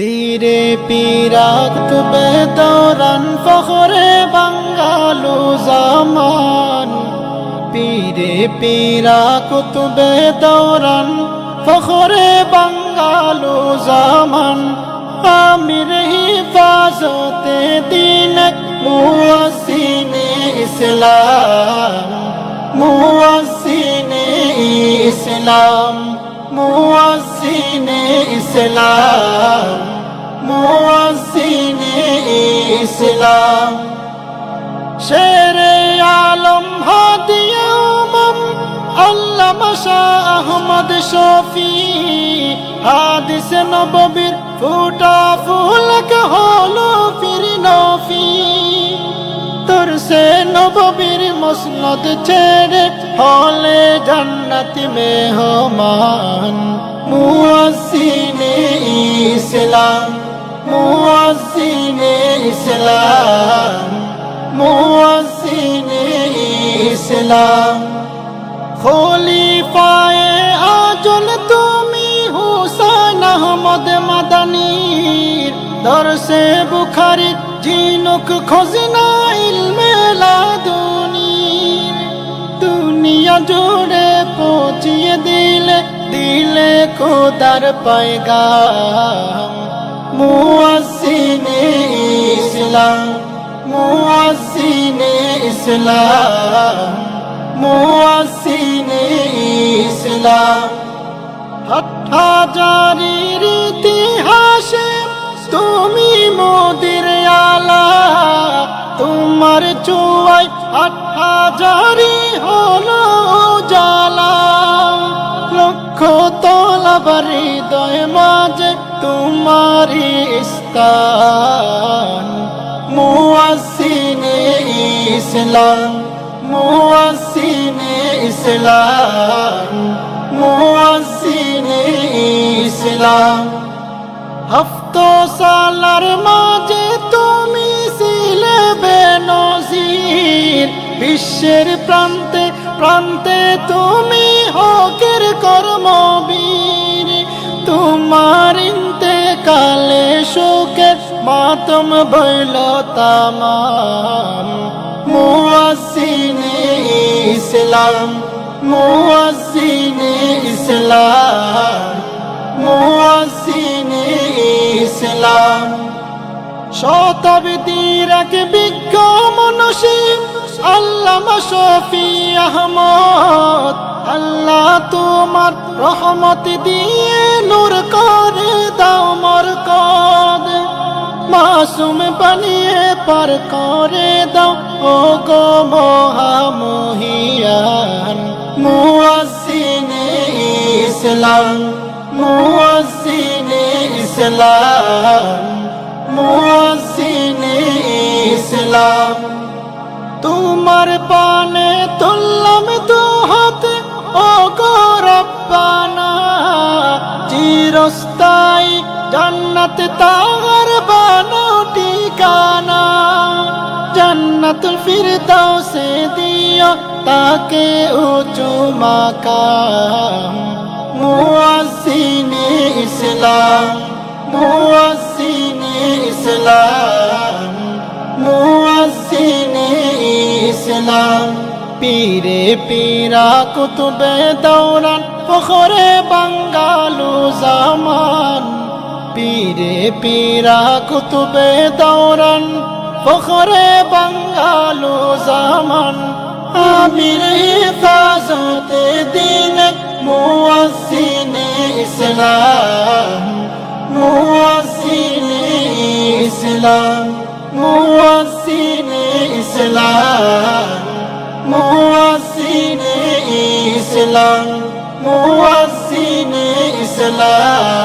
পীরে পীরাক তুবে দৌরান ফখরে বাঙ্গালু জামান পীরে পীরাক তুবে দৌরান ফখরে বাঙ্গালু জামান আমির হিফাজতে দিন মুয়াসিনে ইসলাম। মুয়াসিনে ইসলাম। মুয়াসিনে ইসলাম। মুয়াসিনে ইসলাম। শেরে আলম হাদিয়া উমম, আল্লামা আহমদ শফি। হাদিস নববীর ফুটা ফুলক হলো ফির নফি। তোর সে নববীর মসনদ ছেড়ে হলে জান্নাতি মেহমান মুয়াসিনে ইসলাম। মুয়াসিনে ইসলাম মুয়াসিনে ইসলাম। খলিফায়ে আজল তুমি হুসাইন আহমদ মাদানীর, দরসে বুখারি জিনুক খোঁজনা ইলমে লাদুনির। দুনিয়া জুড়ে পৌঁছিয়ে দিলে দিলে খোদার পায়গাম। মুয়াসিনে ইসলাম মুয়াসিনে ইসলাম মুয়াসিনে ইসলাম। হাটহাজারির ইতিহাসে তুমি মোদির আলা, তোমার চুয়াই হাটহাজারি হলো জালা। লক্ষ তলাবার হৃদয় মাঝে তোমারি স্থান মুয়াসিনে ইসলাম মুয়াসিনে ইসলাম মুয়াসিনে ইসলাম। হফত সালার মাঝে তুমি ছিলে বেনজির, বিশ্বের প্রান্তে প্রান্তে তুমি হকের কর্মবীর মাতম বইল তামাম। মুয়াসিনে ইসলাম মুয়াসিনে ইসলাম মুয়াসিনে ইসলাম। শতাব্দীর এক বিজ্ঞ মনসী আল্লামা শফি আহমদ, আল্লাহ তোমার রহমত দিয়ে নূর করে দাও মরকদ। মাসুম বানিয়ে পার করে দাও। ও গো মহামহিয়ান মুয়াসিনে ইসলাম মুয়াসিনে ইসলাম মুয়াসিনে ইসলাম। তোমার পানে তুললাম দু হাত ও গো রব্বানা, চিরস্থায়ী জান্নাত তার বানো। ঠিকানা জান্নাতুল ফিরদাউসে দিও তাকে উঁচু মাকাম। মুয়াসিনে ইসলাম মুয়াসিনে ইসলাম মুয়াসিনে ইসলাম। পীরে পীরা কুতুবে দৌরান, ফখরে বাঙ্গালু জামান। পীরে পীরা কুতুবে দৌরান, ফখরে বাঙ্গালু জামান। আমির হিফাজতে দিন মুয়াসিনে ইসলাম মুয়াসিনে ইসলাম মুয়াসিনে ইসলাম মুয়াসিনে ইসলাম মুয়াসিনে ইসলাম।